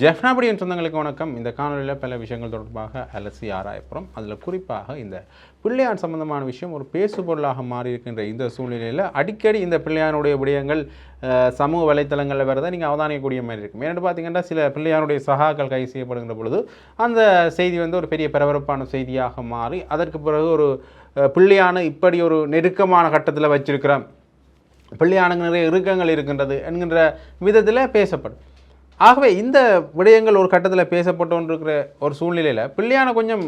ஜெஃப்னாபடியின் சொந்தங்களுக்கு வணக்கம். இந்த காணொலியில் பல விஷயங்கள் தொடர்பாக அலசி ஆராயப்புறம். அதில் குறிப்பாக இந்த பிள்ளையான் சம்பந்தமான விஷயம் ஒரு பேசு பொருளாக மாறி இருக்கின்ற இந்த சூழ்நிலையில் அடிக்கடி இந்த பிள்ளையானுடைய விடயங்கள் சமூக வலைத்தளங்களில் வரதை நீங்கள் அவதானிக்கக்கூடிய மாதிரி இருக்கும் ஏன்னு பார்த்தீங்கன்னா சில பிள்ளையானுடைய சகாக்கள் கைது செய்யப்படுகின்ற பொழுது அந்த செய்தி வந்து ஒரு பெரிய பரபரப்பான செய்தியாக மாறி அதற்கு பிறகு ஒரு பிள்ளையான இப்படி ஒரு நெருக்கமான கட்டத்தில் வச்சிருக்கிறோம் பிள்ளையானுக்கு நிறைய இறுக்கங்கள் இருக்கின்றது என்கின்ற விதத்தில் பேசப்படும். ஆகவே இந்த விடயங்கள் ஒரு கட்டத்தில் பேசப்பட்டு ஒரு சூழ்நிலையில் பிள்ளையான கொஞ்சம்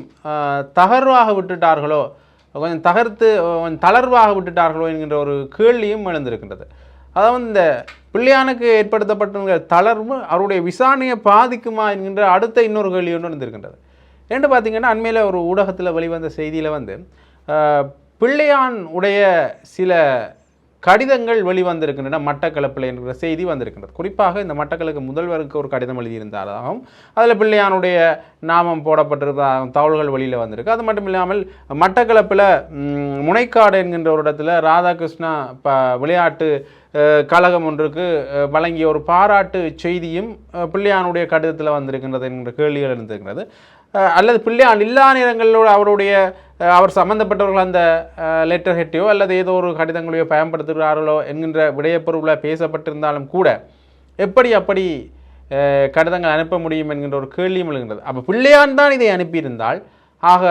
தகர்வாக விட்டுட்டார்களோ கொஞ்சம் தகர்த்து கொஞ்சம் தளர்வாக விட்டுட்டார்களோ என்கின்ற ஒரு கேள்வியும் எழுந்திருக்கின்றது. அதாவது இந்த பிள்ளையானுக்கு ஏற்படுத்தப்பட்ட தளர்வு அவருடைய விசாரணையை பாதிக்குமா என்கின்ற அடுத்த இன்னொரு கேள்வி ஒன்று இருந்திருக்கின்றது ரெண்டு பார்த்திங்கன்னா அண்மையில் ஒரு ஊடகத்தில் வெளிவந்த செய்தியில் வந்து பிள்ளையான் உடைய சில கடிதங்கள் வெளிவந்திருக்கின்றன மட்டக்களப்பில் என்கிற செய்தி வந்திருக்கின்றது. குறிப்பாக இந்த மட்டக்களுக்கு முதல்வருக்கு ஒரு கடிதம் எழுதியிருந்தாலும் அதில் பிள்ளையானுடைய நாமம் போடப்பட்டிருப்பதாகவும் தகவல்கள் வெளியில் வந்திருக்கு. அது மட்டும் இல்லாமல் மட்டக்களப்பில் முனைக்காடு என்கின்ற ஒரு இடத்துல ராதாகிருஷ்ணா ப விளையாட்டு கழகம் ஒன்றுக்கு வழங்கிய ஒரு பாராட்டு செய்தியும் பிள்ளையானுடைய கடிதத்தில் வந்திருக்கின்றது என்கின்ற கேள்விகள் இருந்திருக்கிறது அல்லது பிள்ளையான் இல்லா நேரங்களோட அவருடைய அவர் சம்பந்தப்பட்டவர்கள் அந்த லெட்டர் ஹெட்டையோ அல்லது ஏதோ ஒரு கடிதங்களையோ பயன்படுத்துகிறார்களோ என்கின்ற விடயப்பொருளில் பேசப்பட்டிருந்தாலும் கூட எப்படி அப்படி கடிதங்கள் அனுப்ப முடியும் என்கின்ற ஒரு கேள்வியும் எழுகின்றது. அப்போ பிள்ளையான் தான் இதை அனுப்பியிருந்தால் ஆக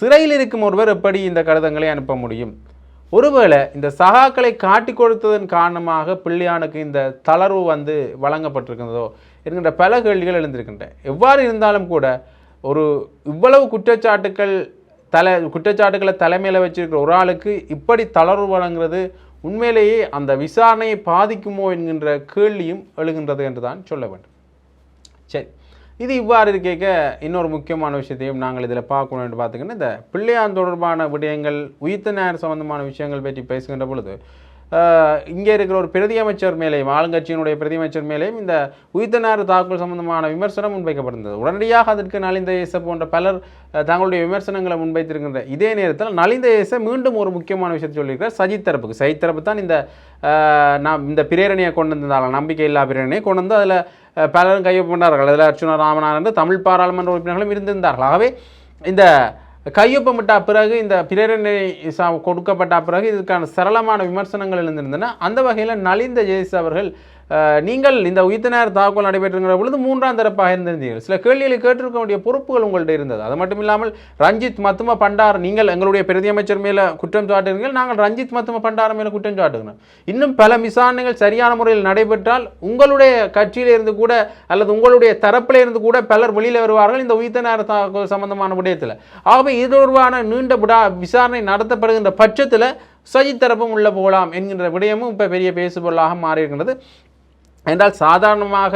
சிறையில் இருக்கும் ஒருவர் எப்படி இந்த கடிதங்களை அனுப்ப முடியும்? ஒருவேளை இந்த சகாக்களை காட்டி கொடுத்ததன் காரணமாக பிள்ளையானுக்கு இந்த தளர்வு வந்து வழங்கப்பட்டிருக்கிறதோ என்கின்ற பல கேள்விகள் எழுந்திருக்கின்றன. எவ்வாறு இருந்தாலும் கூட ஒரு இவ்வளவு குற்றச்சாட்டுக்கள் தலை குற்றச்சாட்டுக்களை தலைமையில் வச்சிருக்கிற ஒரு ஆளுக்கு இப்படி தளர்வு வழங்குறது உண்மையிலேயே அந்த விசாரணையை பாதிக்குமோ என்கின்ற கேள்வியும் எழுகின்றது என்று தான் சொல்ல வேண்டும். சரி. இது இவ்வாறு இருக்க இன்னொரு முக்கியமான விஷயத்தையும் நாங்கள் இதில் பார்க்கணும் என்று பார்த்தீங்கன்னா இந்த பிள்ளையான் தொடர்பான விடயங்கள் உயிர்த்த ஞாயிறு சம்பந்தமான விஷயங்கள் பற்றி பேசுகின்ற பொழுது இங்கே இருக்கிற ஒரு பிரதியமைச்சர் மேலேயும் ஆளுங்கட்சியினுடைய பிரதியமைச்சர் மேலேயும் இந்த உயிர்த்த தாக்குதல் சம்பந்தமான விமர்சனம் முன்வைக்கப்பட்டிருந்தது. உடனடியாக அதற்கு நலிந்த இயேச போன்ற பலர் தங்களுடைய விமர்சனங்களை முன்வைத்திருக்கின்ற இதே நேரத்தில் நலிந்த இயேச மீண்டும் ஒரு முக்கியமான விஷயத்தை சொல்லியிருக்கிறார். சஜித் தரப்புக்கு. சஜித் தரப்பு தான் இந்த அஹ், நாம் இந்த பிரேரணையை கொண்டு வந்ததால் நம்பிக்கை இல்லா பிரேரணையை கொண்டு வந்து அதில் பலரும் கையொப்பண்டார்கள் அதில் அர்ச்சுனா ராமநாதன் தமிழ் பாராளுமன்ற உறுப்பினர்களும் இருந்திருந்தார்கள். ஆகவே இந்த கையொப்பமிட்ட பிறகு இந்த பிரேரணை கொடுக்கப்பட்ட பிறகு இதுக்கான சரளமான விமர்சனங்கள் எழுந்திருந்தன. அந்த வகையில் நலிந்த ஜெயஸ் அவர்கள் நீங்கள் இந்த உயிர்த்த தாக்குதல் நடைபெற்றுங்கிற பொழுது மூன்றாம் தரப்பாக இருந்திருந்தீர்கள். சில கேள்விகளை கேட்டிருக்க வேண்டிய பொறுப்புகள் உங்கள்கிட்ட இருந்தது. அது மட்டும் இல்லாமல் ரஞ்சித் மத்தும பண்டார் நீங்கள் எங்களுடைய பிரதியமைச்சர் மேலே குற்றம் சாட்டுகிறீர்கள் நாங்கள் ரஞ்சித் மத்தும பண்டார் மேலே குற்றம் சாட்டுகிறோம். இன்னும் பல விசாரணைகள் சரியான முறையில் நடைபெற்றால் உங்களுடைய கட்சியில இருந்து கூட அல்லது உங்களுடைய தரப்பில் இருந்து கூட பலர் வெளியில் வருவார்கள் இந்த உயிர்த்த தாக்குதல் சம்பந்தமான விடயத்தில். ஆகவே இது தொடர்பான நீண்ட விடா விசாரணை நடத்தப்படுகின்ற பட்சத்தில் சஜித் தரப்பும் உள்ளே போகலாம் என்கின்ற விடயமும் இப்போ பெரிய பேசுபொருளாக மாறியிருக்கின்றது. என்றால் சாதாரணமாக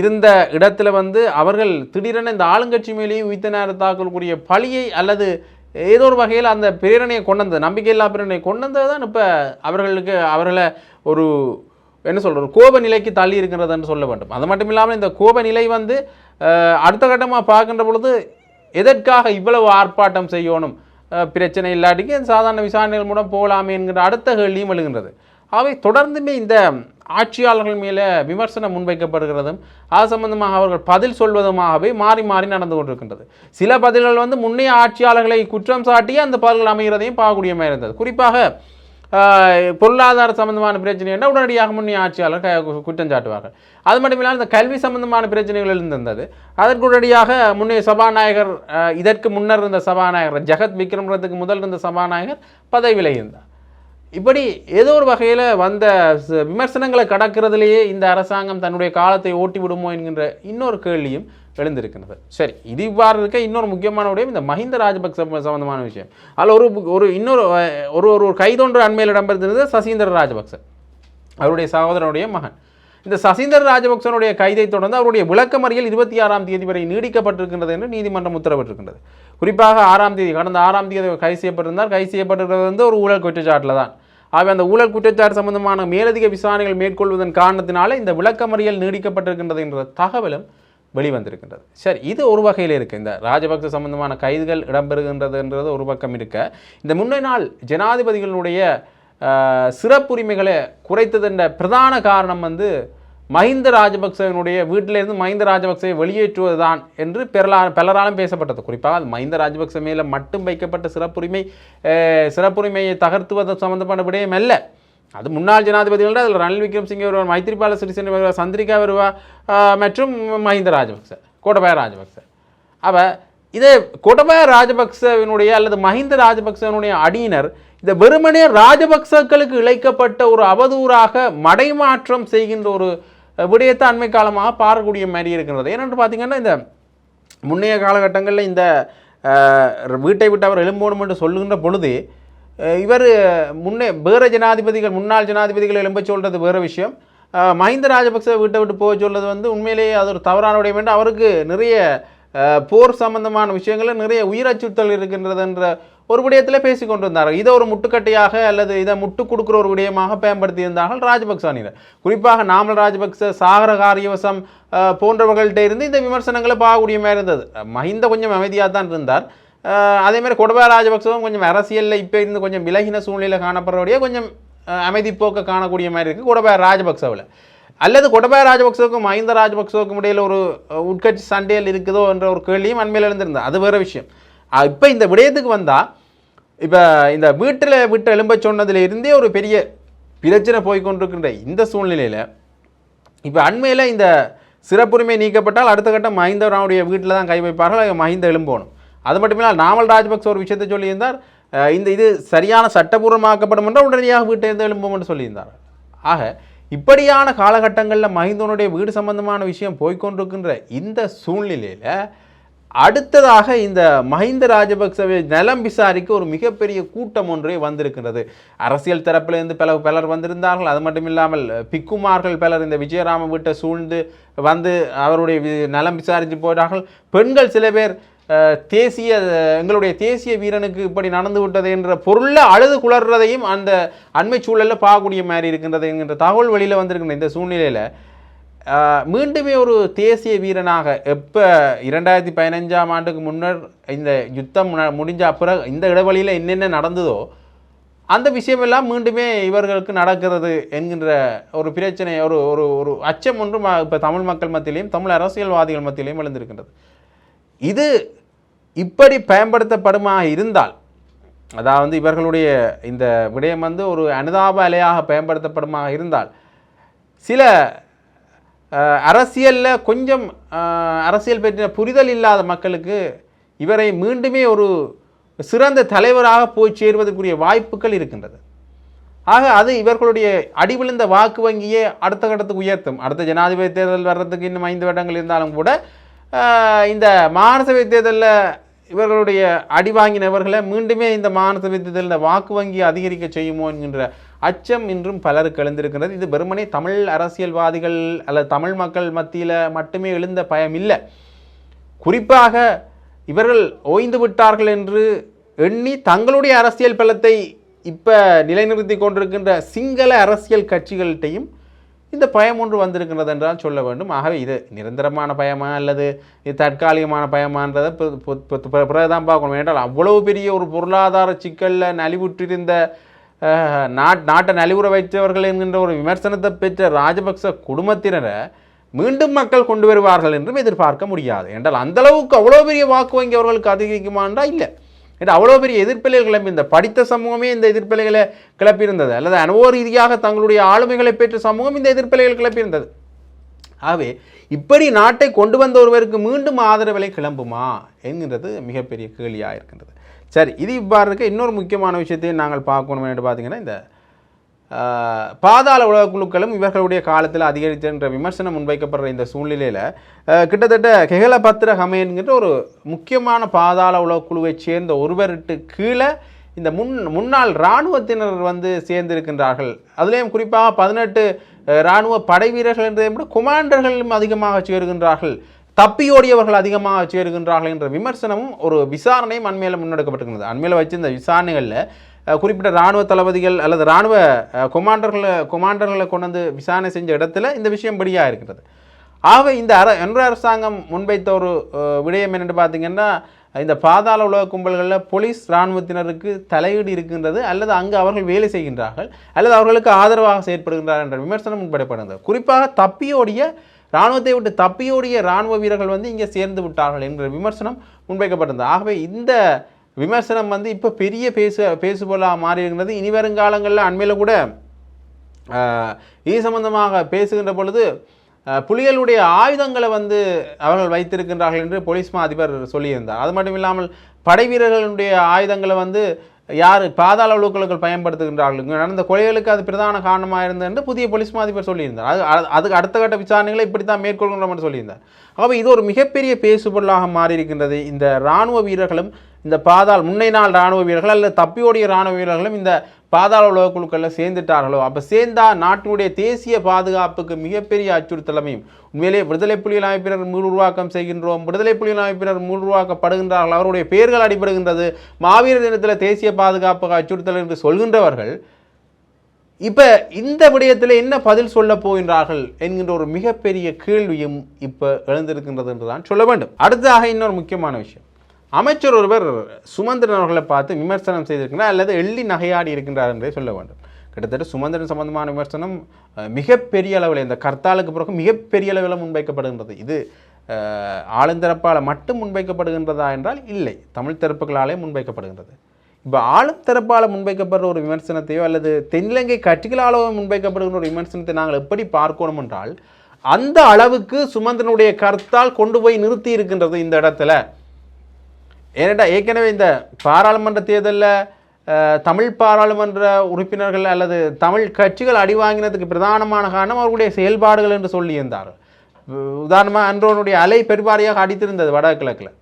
இருந்த இடத்துல வந்து அவர்கள் திடீரென இந்த ஆளுங்கட்சி மேலேயே உயிர்த்த தாக்கக்கூடிய பழியை அல்லது ஏதோ ஒரு வகையில் அந்த பிரேரணையை கொண்டு வந்தது நம்பிக்கையில்லா பிரேரணையை கொண்டு வந்தது தான் இப்போ அவர்களுக்கு அவர்களை ஒரு என்ன சொல்கிறது கோப நிலைக்கு தள்ளி இருக்கிறதுன்னு சொல்ல வேண்டும். அது மட்டும் இல்லாமல் இந்த கோப நிலை வந்து அடுத்த கட்டமாக பார்க்கின்ற பொழுது எதற்காக இவ்வளவு ஆர்ப்பாட்டம் செய்யணும்? பிரச்சனை இல்லாட்டிக்கு சாதாரண விசாரணைகள் மூலம் போகலாமே என்கிற அடுத்த கேள்வியும் எழுகின்றது. அவை தொடர்ந்துமே இந்த ஆட்சியாளர்கள் மேலே விமர்சனம் முன்வைக்கப்படுகிறதும் அது சம்பந்தமாக அவர்கள் பதில் சொல்வதுமாகவே மாறி மாறி நடந்து கொண்டிருக்கின்றது. சில பதில்கள் வந்து முன்னைய ஆட்சியாளர்களை குற்றம் சாட்டி அந்த பதில்கள் அமைகிறதையும் பார்க்கக்கூடிய மாதிரி இருந்தது. குறிப்பாக பொருளாதார சம்பந்தமான பிரச்சனை என்றால் உடனடியாக முன்னே ஆட்சியாளர் குற்றம் சாட்டுவார்கள். அது மட்டும் இல்லாமல் இந்த கல்வி சம்பந்தமான பிரச்சனைகள் இருந்திருந்தது. அதற்கு உடனடியாக முன்னைய சபாநாயகர் இதற்கு முன்னர் இருந்த சபாநாயகர் ஜெகத் விக்ரம்ரத்துக்கு முதல் இருந்த சபாநாயகர் பதவி இருந்தார். இப்படி ஏதோ ஒரு வகையில் வந்த விமர்சனங்களை கடக்கிறதுலேயே இந்த அரசாங்கம் தன்னுடைய காலத்தை ஓட்டி விடுமோ என்கின்ற இன்னொரு கேள்வியும் எழுந்திருக்கிறது. சரி இது இவ்வாறு இருக்க இன்னொரு முக்கியமான விடயம் இந்த மஹிந்த ராஜபக்ச சம்பந்தமான விஷயம். அதில் ஒரு ஒரு இன்னொரு ஒரு ஒரு கைதொன்று அண்மையில் இடம்பெற்றிருந்தது சசீந்திர ராஜபக்ச அவருடைய சகோதரனுடைய மகன். இந்த சசீந்தர் ராஜபக்சனுடைய கைதை தொடர்ந்து அவருடைய விளக்கமறியல் இருபத்தி ஆறாம் தேதி வரை நீடிக்கப்பட்டிருக்கின்றது என்று நீதிமன்றம் உத்தரவிட்டிருக்கின்றது. குறிப்பாக ஆறாம் தேதி கடந்த ஆறாம் தேதி கைது செய்யப்பட்டிருந்தார். கைது செய்யப்பட்டிருக்கிறது வந்து ஒரு ஊழல் குற்றச்சாட்டில் தான். ஆகவே அந்த ஊழல் குற்றச்சாட்டு சம்பந்தமான மேலதிக விசாரணைகள் மேற்கொள்வதன் காரணத்தினால இந்த விளக்கமறியல் நீடிக்கப்பட்டிருக்கின்றது என்ற தகவலும் வெளிவந்திருக்கின்றது. சரி இது ஒரு வகையில் இருக்குது இந்த ராஜபக்ச சம்பந்தமான கைதுகள் இடம்பெறுகின்றதுன்றது ஒரு பக்கம் இருக்க. இந்த முன்னே நாள் ஜனாதிபதிகளுடைய சிறப்புரிமைகளை குறைத்ததென்ற பிரதான காரணம் வந்து மஹிந்த ராஜபக்சவனுடைய வீட்டிலிருந்து மஹிந்த ராஜபக்சவை வெளியேற்றுவதுதான் என்று பெறலா பலராலும் பேசப்பட்டது. குறிப்பாக அது மஹிந்த ராஜபக்ச மேலே மட்டும் வைக்கப்பட்ட சிறப்புரிமை சிறப்புரிமையை தகர்த்துவது சம்பந்தப்பட்ட விடயம் அல்ல. அது முன்னாள் ஜனாதிபதிகள் அதில் ரணில் விக்ரம்சிங்கே வருவார் மைத்ரிபால சிறிசேன வருவார் சந்திரிகா வருவா மற்றும் மஹிந்த ராஜபக்ச கோட்டபாய ராஜபக்ச. அவ இதே கோட்டபாய ராஜபக்சவினுடைய அல்லது மஹிந்த ராஜபக்சவனுடைய அடியினர் இந்த வெறுமனே ராஜபக்சக்களுக்கு இழைக்கப்பட்ட ஒரு அவதூறாக மடைமாற்றம் செய்கின்ற ஒரு விடயத்தை அண்மை காலமாக பாரக்கூடிய மாதிரி இருக்கின்றது ஏனென்று பார்த்தீங்கன்னா இந்த முன்னைய காலகட்டங்களில் இந்த வீட்டை விட்டு அவர் எழும்போணும் என்று சொல்லுகின்ற பொழுது இவர் முன்னே வேறு ஜனாதிபதிகள் முன்னாள் ஜனாதிபதிகள் எழும்ப சொல்கிறது வேறு விஷயம். மஹிந்த ராஜபக்ச வீட்டை விட்டு போக சொல்வது வந்து உண்மையிலேயே அது ஒரு தவறான விடயம் என்று அவருக்கு நிறைய போர் சம்பந்தமான விஷயங்களில் நிறைய உயிர் அச்சுறுத்தல் இருக்கின்றது என்ற ஒரு விடயத்தில் பேசி கொண்டு வந்தார்கள் இதை ஒரு முட்டுக்கட்டையாக அல்லது இதை முட்டு கொடுக்குற ஒரு விடயமாக பயன்படுத்தி இருந்தார்கள் ராஜபக்ச அணியினர் குறிப்பாக நாமல் ராஜபக்ச சாகர காரியவசம் போன்றவர்கள்ட்ட இருந்து இந்த விமர்சனங்களை பார்க்கக்கூடிய மாதிரி இருந்தது. மஹிந்த கொஞ்சம் அமைதியாக தான் இருந்தார். அஹ், அதே மாதிரி கொடபா ராஜபக்சவும் கொஞ்சம் அரசியலில் இப்போ இருந்து கொஞ்சம் விலகின சூழ்நிலையில் காணப்படுறபடியே கொஞ்சம் அஹ், அமைதி போக்க காணக்கூடிய மாதிரி இருக்குது கொடபா ராஜபக்சவில். அல்லது கொடபாய ராஜபக்சவுக்கும் மஹிந்த ராஜபக்சவுக்கும் இடையில் ஒரு உட்கட்சி சண்டையில் இருக்குதோ என்ற ஒரு கேள்வியும் அண்மையில் இருந்திருந்தது அது வேறு விஷயம். இப்போ இந்த விடயத்துக்கு வந்தால் இப்போ இந்த வீட்டில் விட்டு எழும்ப சொன்னதுல இருந்தே ஒரு பெரிய பிரச்சனை போய்கொண்டிருக்கின்ற இந்த சூழ்நிலையில் இப்போ அண்மையில் இந்த சிறப்புரிமை நீக்கப்பட்டால் அடுத்த கட்டம் மஹிந்தவனுடைய வீட்டில் தான் கை வைப்பார்கள் மஹிந்த எழும்பணும். அது மட்டுமில்ல நாமல் ராஜபக்ச ஒரு விஷயத்தை சொல்லியிருந்தார். இந்த இது சரியான சட்டபூர்வமாக்கப்படும் என்றால் உடனடியாக வீட்டிலிருந்து எழும்பும் என்று சொல்லியிருந்தார். ஆக இப்படியான காலகட்டங்களில் மஹிந்தனுடைய வீடு சம்பந்தமான விஷயம் போய்க்கொண்டிருக்கின்ற இந்த சூழ்நிலையில் அடுத்ததாக இந்த மஹிந்த ராஜபக்சவை நலம் விசாரிக்க ஒரு மிகப்பெரிய கூட்டம் ஒன்றே வந்திருக்கின்றது. அரசியல் தரப்பிலிருந்து பல பலர் வந்திருந்தார்கள். அது மட்டும் இல்லாமல் பிக்குமார்கள் பலர் இந்த விஜயராம வீட்டை சூழ்ந்து வந்து அவருடைய வி- நலம் விசாரித்து போயிட்டார்கள். பெண்கள் சில பேர் தேசிய எங்களுடைய தேசிய வீரனுக்கு இப்படி நடந்து விட்டது என்ற பொருளில் அழுது குளர்றதையும் அந்த அண்மை சூழலில் பார்க்கக்கூடிய மாதிரி இருக்கின்றது என்கின்ற தகவல் வெளியில் வந்திருக்கின்ற இந்த சூழ்நிலையில் மீண்டுமே ஒரு தேசிய வீரனாக எப்போ இரண்டாயிரத்தி பதினஞ்சாம் ஆண்டுக்கு முன்னர் இந்த யுத்தம் முடிஞ்ச பிறகு இந்த இடைவெளியில் என்னென்ன நடந்ததோ அந்த விஷயமெல்லாம் மீண்டுமே இவர்களுக்கு நடக்கிறது என்கின்ற ஒரு பிரச்சனை ஒரு ஒரு ஒரு அச்சம் ஒன்று இப்போ தமிழ் மக்கள் மத்தியிலையும் தமிழ் அரசியல்வாதிகள் மத்தியிலையும் எழுந்திருக்கின்றது. இது இப்படி பயன்படுத்தப்படுமாக இருந்தால் அதாவது இவர்களுடைய இந்த விடயம் வந்து ஒரு அனுதாப அலையாக பயன்படுத்தப்படுமாக இருந்தால் சில அரசியலில் கொஞ்சம் அரசியல் பற்றின புரிதல் இல்லாத மக்களுக்கு இவரை மீண்டுமே ஒரு சிறந்த தலைவராக போய் சேர்வதற்குரிய வாய்ப்புகள் இருக்கின்றது. ஆக அது இவர்களுடைய அடிவிழுந்த வாக்கு வங்கியே அடுத்த கட்டத்துக்கு உயர்த்தும். அடுத்த ஜனாதிபதி தேர்தல் வர்றதுக்கு இன்னும் ஐந்து வருடங்கள் இருந்தாலும் கூட இந்த மாநசபை தேர்தலில் இவர்களுடைய அடி வாங்கினவர்களை மீண்டுமே இந்த மாநசபை தேர்தலில் வாக்கு வங்கி அதிகரிக்க செய்யுமோ என்கின்ற அச்சம் இன்றும் பலருக்கு எழுந்திருக்கின்றது. இது வெறுமனே தமிழ் அரசியல்வாதிகள் அல்லது தமிழ் மக்கள் மத்தியில் மட்டுமே எழுந்த பயம் இல்லை. குறிப்பாக இவர்கள் ஓய்ந்து விட்டார்கள் என்று எண்ணி தங்களுடைய அரசியல் பலத்தை இப்போ நிலைநிறுத்தி கொண்டிருக்கின்ற சிங்கள அரசியல் கட்சிகள்கிட்டையும் இந்த பயம் ஒன்று வந்திருக்கின்றது என்றால் சொல்ல வேண்டும். ஆகவே இது நிரந்தரமான பயமா அல்லது இது தற்காலிகமான பயமான்றதை பிறகுதான் பார்க்கணும். என்றால் அவ்வளவு பெரிய ஒரு பொருளாதார சிக்கலில் நலிவுற்றிருந்த நாட் நாட்டை நலிவுற வைத்தவர்கள் என்கின்ற ஒரு விமர்சனத்தை பெற்ற ராஜபக்ச குடும்பத்தினரை மீண்டும் மக்கள் கொண்டு வருவார்கள் என்றும் எதிர்பார்க்க முடியாது. என்றால் அந்த அளவுக்கு அவ்வளோ பெரிய வாக்கு வங்கி அவர்களுக்கு அதிகரிக்குமான்றா இல்லை. ஏன்னா அவ்வளோ பெரிய எதிர்ப்பிலைகள் கிளம்பி இந்த படித்த சமூகமே இந்த எதிர்ப்பிலைகளை கிளப்பியிருந்தது. அல்லது அனுபவ ரீதியாக தங்களுடைய ஆளுமைகளை பெற்ற சமூகம் இந்த எதிர்ப்பிலைகள் கிளப்பியிருந்தது. ஆகவே இப்படி நாட்டை கொண்டு வந்த ஒருவருக்கு மீண்டும் ஆதரவிலை கிளம்புமா? என்கின்றது மிகப்பெரிய கேள்வியாக இருக்கின்றது சரி இது இவ்வாறு இருக்க இன்னொரு முக்கியமான விஷயத்தையும் நாங்கள் பார்க்கணும் என்று பார்த்தீங்கன்னா இந்த பாதாள உலக குழுக்களும் இவர்களுடைய காலத்தில் அதிகரித்து என்ற விமர்சனம் முன்வைக்கப்படுற இந்த சூழ்நிலையில் கிட்டத்தட்ட கெகல பத்திர ஹமேன்கிற ஒரு முக்கியமான பாதாள உலக குழுவைச் சேர்ந்த ஒருவருக்கு கீழே இந்த முன் முன்னாள் இராணுவத்தினர் வந்து சேர்ந்திருக்கின்றார்கள். அதுலேயும் குறிப்பாக பதினெட்டு இராணுவ படை வீரர்கள் என்றதை விட குமாண்டர்களும் அதிகமாக சேர்கின்றார்கள். தப்பியோடியவர்கள் அதிகமாக சேருகின்றார்கள் என்ற விமர்சனமும் ஒரு விசாரணையும் அண்மையில் முன்னெடுக்கப்பட்டிருக்கிறது. அண்மையில் வச்சு இந்த விசாரணைகளில் குறிப்பிட்ட இராணுவ தளபதிகள் அல்லது இராணுவ கொமாண்டர்களை கொமாண்டர்களை கொண்டு வந்து விசாரணை செஞ்ச இடத்துல இந்த விஷயம் படியாக இருக்கிறது. ஆக இந்த அர என்ற அரசாங்கம் முன்வைத்த ஒரு விடயம் என்னென்னு பார்த்தீங்கன்னா இந்த பாதாள உலக கும்பல்களில் போலீஸ் இராணுவத்தினருக்கு தலையீடு இருக்கின்றது அல்லது அங்கு அவர்கள் வேலை செய்கின்றார்கள் அல்லது அவர்களுக்கு ஆதரவாக செயற்படுகின்றார்கள் என்ற விமர்சனம் முன்படப்படுகிறது குறிப்பாக தப்பியோடைய இராணுவத்தை விட்டு தப்பியோடிய இராணுவ வீரர்கள் வந்து இங்கே சேர்ந்து விட்டார்கள் என்ற விமர்சனம் முன்வைக்கப்பட்டிருந்தது. ஆகவே இந்த விமர்சனம் வந்து இப்போ பெரிய பேசு பேசுபொருளாக மாறி இருக்கிறது இனி வருங்காலங்களில் அண்மையில் கூட இது சம்பந்தமாக பேசுகின்ற பொழுது புலிகளுடைய ஆயுதங்களை வந்து அவர்கள் வைத்திருக்கின்றார்கள் என்று போலீஸ் மா அதிபர் சொல்லியிருந்தார். அது மட்டும் இல்லாமல் படை வீரர்களுடைய ஆயுதங்களை வந்து யார் பாதாள உழுக்களுக்கள் பயன்படுத்துகின்றார்கள். இங்கு நடந்த கொலைகளுக்கு அது பிரதான காரணமாக இருந்தது என்று புதிய போலீஸ் மாதிபர் சொல்லியிருந்தார். அது அதுக்கு அடுத்த கட்ட விசாரணைகளை இப்படி தான் மேற்கொள்கின்றோம் என்று சொல்லியிருந்தார். ஆகவே இது ஒரு மிகப்பெரிய பேசுபொருளாக மாறியிருக்கின்றது. இந்த இராணுவ வீரர்களும் இந்த பாதாள் முன்னை நாள் இராணுவ வீரர்கள் அல்லது தப்பியோடைய இராணுவ வீரர்களும் இந்த பாதாள உலக குழுக்களில் சேர்ந்துட்டார்களோ அப்போ சேர்ந்தா நாட்டினுடைய தேசிய பாதுகாப்புக்கு மிகப்பெரிய அச்சுறுத்தலமையும். உண்மையிலே விடுதலை புலிகள் அமைப்பினர் மீள் உருவாக்கம் செய்கின்றோம் விடுதலை புலிகள் அமைப்பினர் மீள் உருவாக்கப்படுகின்றார்கள் அவருடைய பெயர்கள் அடிபடுகின்றது மாவீரர் தினத்தில் தேசிய பாதுகாப்பு அச்சுறுத்தல் என்று சொல்கின்றவர்கள் இப்போ இந்த விடயத்தில் என்ன பதில் சொல்ல போகின்றார்கள் என்கின்ற ஒரு மிகப்பெரிய கேள்வியும் இப்போ எழுந்திருக்கின்றது என்று தான் சொல்ல வேண்டும். அடுத்ததாக இன்னொரு முக்கியமான விஷயம். அமைச்சர் ஒருவர் சுமந்திரன் அவர்களை பார்த்து விமர்சனம் செய்திருக்கிறார் அல்லது எள்ளி நகையாடி இருக்கின்றார் என்றே சொல்ல வேண்டும். கிட்டத்தட்ட சுமந்திரன் சம்பந்தமான விமர்சனம் மிகப்பெரிய அளவில் இந்த கர்த்தாலுக்கு பிறகு மிகப்பெரிய அளவில் முன்வைக்கப்படுகின்றது. இது ஆளுந்தரப்பால் மட்டும் முன்வைக்கப்படுகின்றதா என்றால் இல்லை. தமிழ் தரப்புகளாலே முன்வைக்கப்படுகின்றது. இப்போ ஆளும் தரப்பால் முன்வைக்கப்படுற ஒரு விமர்சனத்தையோ அல்லது தென்னிலங்கை கட்சிகளாலோ முன்வைக்கப்படுகிற ஒரு விமர்சனத்தை நாங்கள் எப்படி பார்க்கணும் என்றால் அந்த அளவுக்கு சுமந்திரனுடைய கருத்தால் கொண்டு போய் நிறுத்தி இருக்கின்றது இந்த இடத்துல. ஏனென்றால் ஏற்கனவே இந்த பாராளுமன்ற தேர்தலில் தமிழ் பாராளுமன்ற உறுப்பினர்கள் அல்லது தமிழ் கட்சிகள் அடி வாங்கினதுக்கு பிரதானமான காரணம் அவர்களுடைய செயல்பாடுகள் என்று சொல்லியிருந்தார்கள். உதாரணமாக அன்றோனுடைய அலை பெருவாரியாக அடித்திருந்தது வடகிழக்கில்.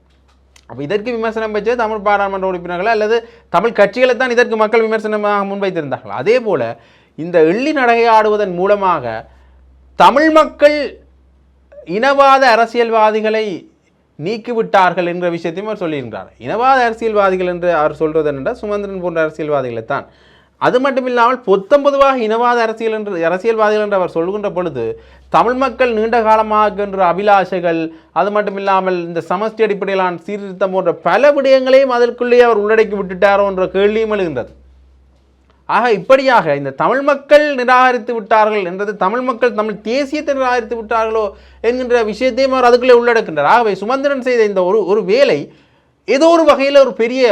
அப்போ இதற்கு விமர்சனம் வச்சு தமிழ் பாராளுமன்ற உறுப்பினர்கள் அல்லது தமிழ் கட்சிகளை தான் இதற்கு மக்கள் விமர்சனமாக முன்வைத்திருந்தார்கள். அதே போல் இந்த எள்ளி ஆடுவதன் மூலமாக தமிழ் மக்கள் இனவாத அரசியல்வாதிகளை நீக்கிவிட்டார்கள் என்ற விஷயத்தையும் அவர் சொல்லியிருக்கிறார். இனவாத அரசியல்வாதிகள் என்று அவர் சொல்வது என்னென்றால் சுமந்திரன் போன்ற அரசியல்வாதிகளை தான். அது மட்டும் இல்லாமல் பொத்தம் பொதுவாக இனவாத அரசியல் என்று அரசியல்வாதிகள் என்று அவர் சொல்கின்ற பொழுது தமிழ் மக்கள் நீண்ட காலமாக என்ற அபிலாஷைகள் அது மட்டும் இல்லாமல் இந்த சமஷ்டி அடிப்படையிலான சீர்திருத்தம் போன்ற பல விடயங்களையும் அதற்குள்ளேயே அவர் உள்ளடக்கி விட்டுட்டாரோ என்ற கேள்வியும் எழுகின்றது. ஆக இப்படியாக இந்த தமிழ் மக்கள் நிராகரித்து விட்டார்கள் என்றது தமிழ் மக்கள் தமிழ் தேசியத்தை நிராகரித்து விட்டார்களோ என்கின்ற விஷயத்தையும் அவர் அதுக்குள்ளே உள்ளடக்கின்றார். ஆகவே சுமந்திரன் செய்த இந்த ஒரு ஒரு வேலை ஏதோ ஒரு வகையில் ஒரு பெரிய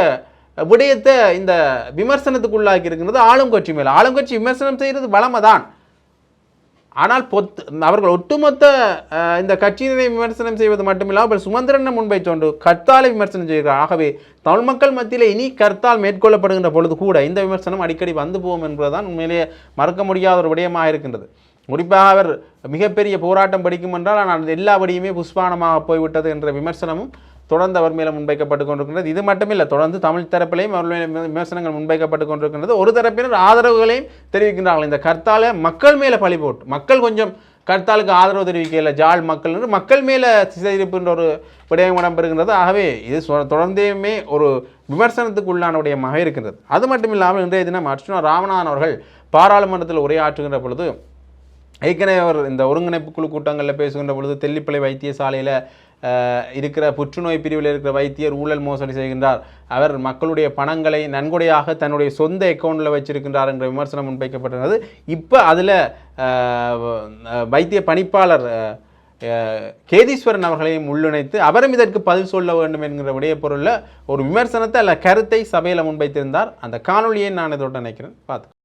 விடயத்தை இந்த விமர்சனத்துக்கு உள்ளாக்கி இருக்கின்றது ஆளும் கட்சி மேல். ஆளும் கட்சி விமர்சனம் செய்கிறது வளமை தான் ஆனால் பொத் அவர்கள் ஒட்டுமொத்த இந்த கட்சியினரை விமர்சனம் செய்வது மட்டுமில்லாமல் சுமந்திரனை முன்பை சொன்று கர்த்தாலை விமர்சனம் செய்கிறார். ஆகவே தமிழ் மக்கள் மத்தியில் இனி கர்த்தால் மேற்கொள்ளப்படுகின்ற பொழுது கூட இந்த விமர்சனம் அடிக்கடி வந்து போகும் என்பதுதான் உண்மையிலேயே மறக்க முடியாத ஒரு விடயமாக இருக்கின்றது குறிப்பாக அவர் மிகப்பெரிய போராட்டம் படிக்கும் என்றால் ஆனால் அந்த எல்லா வடியுமே புஷ்பானமாக போய்விட்டது என்ற விமர்சனமும் தொடர்ந்து அவர் மேலே முன்வைக்கப்பட்டு கொண்டிருக்கின்றது. இது மட்டுமில்லை தொடர்ந்து தமிழ் தரப்பிலையும் அவர் மேலே விமர்சனங்கள் முன்வைக்கப்பட்டு கொண்டிருக்கின்றது. ஒரு தரப்பினர் ஆதரவுகளையும் தெரிவிக்கின்றார்கள். இந்த கர்த்தால மக்கள் மேலே பழி போட்டு மக்கள் கொஞ்சம் கர்த்தாலுக்கு ஆதரவு தெரிவிக்கல ஜாழ் மக்கள் என்று மக்கள் மேலே சிதைப்புன்ற ஒரு விடயம் இடம்பெறுகின்றது. ஆகவே இது தொடர்ந்தேயுமே ஒரு விமர்சனத்துக்கு உள்ளான விடயமாக இருக்கின்றது. அது மட்டும் இல்லாமல் இன்றைய தினம் அர்ச்சுனா ராமநாதன் அவர்கள் பாராளுமன்றத்தில் உரையாற்றுகின்ற பொழுது ஏற்கனவே அவர் இந்த ஒருங்கிணைப்பு குழு கூட்டங்களில் பேசுகின்ற பொழுது தெல்லிப்பளை வைத்தியசாலையில் இருக்கிற புற்றுநோய் பிரிவில் இருக்கிற வைத்தியர் ஊழல் மோசடி செய்கின்றார். அவர் மக்களுடைய பணங்களை நன்கொடையாக தன்னுடைய சொந்த அக்கௌண்ட்டில் வச்சிருக்கின்றார் என்ற விமர்சனம் முன்வைக்கப்பட்டிருந்தது. இப்போ அதில் வைத்திய பணிப்பாளர் கேதீஸ்வரன் அவர்களையும் உள்ளிணைத்து அவரும் இதற்கு பதில் சொல்ல வேண்டும் என்கிற விடைய பொருளில் ஒரு விமர்சனத்தை அல்ல கருத்தை சபையில் முன்வைத்திருந்தார். அந்த காணொலியை நான் இதோட நினைக்கிறேன் பார்த்து